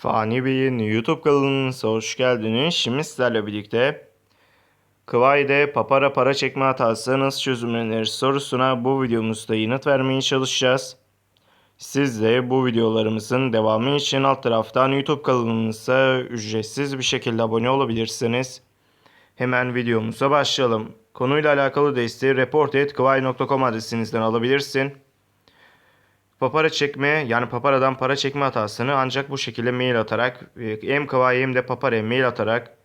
Fani Bey'in YouTube kanalınıza hoş geldiniz. Şimdi sizlerle birlikte Kıvay'de papara para çekme hatası nasıl çözümlenir sorusuna bu videomuzda yanıt vermeye çalışacağız. Siz de bu videolarımızın devamı için alt taraftan YouTube kanalımıza ücretsiz bir şekilde abone olabilirsiniz. Hemen videomuza başlayalım. Konuyla alakalı desteği report.kıvay.com adresinizden alabilirsin. Papara çekme yani paparadan para çekme hatasını ancak bu şekilde mail atarak e, hem Kıvay hem de paparaya mail atarak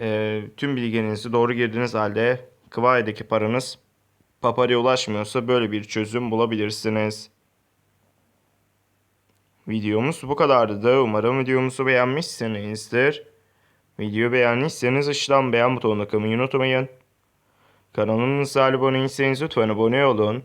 e, tüm bilginizi doğru girdiğiniz halde Kıvay'daki paranız paparaya ulaşmıyorsa böyle bir çözüm bulabilirsiniz. Videomuz bu kadardı da umarım videomuzu beğenmişsinizdir. Videoyu beğendiyseniz aşağıdan beğen butonuna kılmayı unutmayın. Kanalımıza abone değilseniz lütfen abone olun.